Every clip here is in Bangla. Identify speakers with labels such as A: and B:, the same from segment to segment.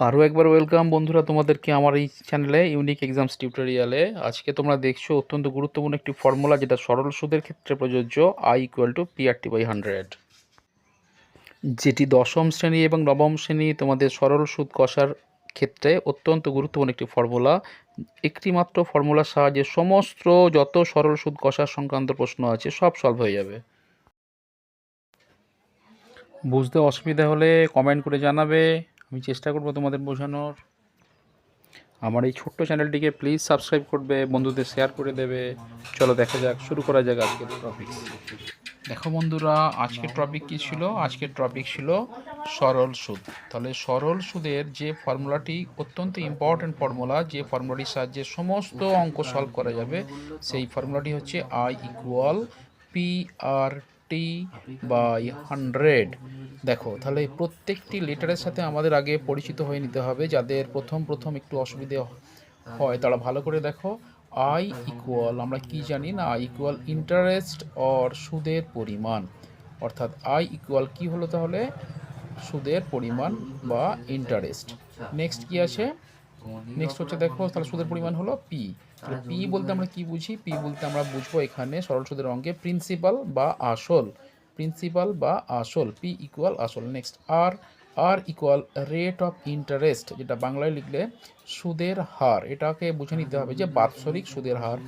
A: আরও একবার ওয়েলকাম বন্ধুরা তোমাদেরকে আমার এই চ্যানেলে ইউনিক এক্সামস টিউটোরিয়ালে আজকে তোমরা দেখছ অত্যন্ত গুরুত্বপূর্ণ একটি ফর্মুলা যেটা সরল সুদের ক্ষেত্রে প্রযোজ্য I equal to PRT by hundred যেটি দশম শ্রেণি এবং নবম শ্রেণি তোমাদের সরল সুদ কষার ক্ষেত্রে অত্যন্ত গুরুত্বপূর্ণ একটি ফর্মুলা একটি মাত্র ফর্মুলার সাহায্যে সমস্ত যত সরল সুদ কষার সংক্রান্ত প্রশ্ন আছে সব সলভ হয়ে যাবে। বুঝতে অসুবিধা হলে কমেন্ট করে জানাবে। আমি চেষ্টা করব তোমাদের বোঝানোর। আমার এই ছোট্ট চ্যানেলটিকে প্লিজ সাবস্ক্রাইব করবে, বন্ধুদের শেয়ার করে দেবে। চলো দেখা যাক, শুরু করা যাক আজকের টপিক দেখো বন্ধুরা, আজকের টপিক কী ছিল? আজকের টপিক ছিল সরল সুদ। তাহলে সরল সুদের যে ফর্মুলাটি অত্যন্ত ইম্পর্ট্যান্ট ফর্মুলা যে ফর্মুলাটির সাহায্যে সমস্ত অঙ্ক সলভ করা যাবে, সেই ফর্মুলাটি হচ্ছে I equal P R T by hundred. দেখো তাহলে প্রত্যেকটি লেটারের সাথে আমাদের আগে পরিচিত হয়ে নিতে হবে যাদের প্রথম প্রথম একটু অসুবিধে হয় তারা ভালো করে দেখো। আই ইকুয়াল আমরা কি জানি না? আই ইকুয়াল ইন্টারেস্ট অর সুদের পরিমাণ। অর্থাৎ আই ইকুয়াল কি হলো তাহলে? সুদের পরিমাণ বা ইন্টারেস্ট নেক্সট কি আছে? নেক্সট হচ্ছে দেখো, তাহলে সুদের পরিমাণ হলো পি পি বলতে আমরা কি বুঝি? পি বলতে আমরা বুঝব এখানে সরল সুদের অঙ্কে প্রিন্সিপাল বা আসল। প্রিন্সিপাল বা আসল পি ইকুয়াল আসল। Next R R equal rate of interest যেটা বাংলায় লিখলে সুদের হার। এটাকে বুঝে নিতে হবে যে বাৎসরিক সুদের হার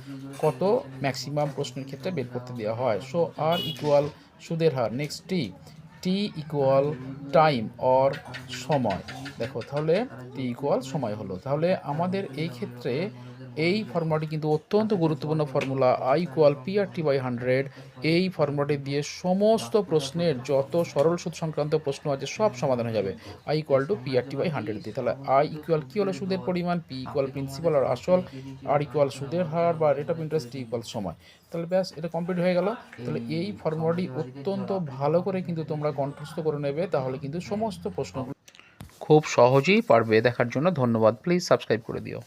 A: কত ম্যাক্সিমাম প্রশ্নের ক্ষেত্রে বের করতে দেওয়া হয়। সো আর ইকুয়াল সুদের হার। Next T T equal time or সময়। দেখো, তাহলে টি ইকুয়াল সময় হলো। তাহলে আমাদের এই ক্ষেত্রে এই ফর্মুলাটি কিন্তু অত্যন্ত গুরুত্বপূর্ণ formula I R T by hundred এই ফর্মুলাটি দিয়ে সমস্ত প্রশ্নের যত সরল সুদ সংক্রান্ত প্রশ্ন আছে সব সমাধান হয়ে যাবে। I equal to P R T by hundred দিয়ে। তাহলে আই ইকুয়াল কী হলো সুদের পরিমাণ? পি ইকুয়াল প্রিন্সিপাল আর আসল। আর ইকুয়াল সুদের হার বা রেট অফ ইন্টারেস্ট ইকুয়াল সময়। তাহলে ব্যাস, এটা কমপ্লিট হয়ে গেল। তাহলে এই ফর্মুলাটি অত্যন্ত ভালো করে কিন্তু তোমরা কণ্ঠস্থ করে নেবে, তাহলে কিন্তু সমস্ত প্রশ্নগুলো খুব সহজেই পারবে দেখার জন্য। ধন্যবাদ। প্লিজ সাবস্ক্রাইব করে দিও।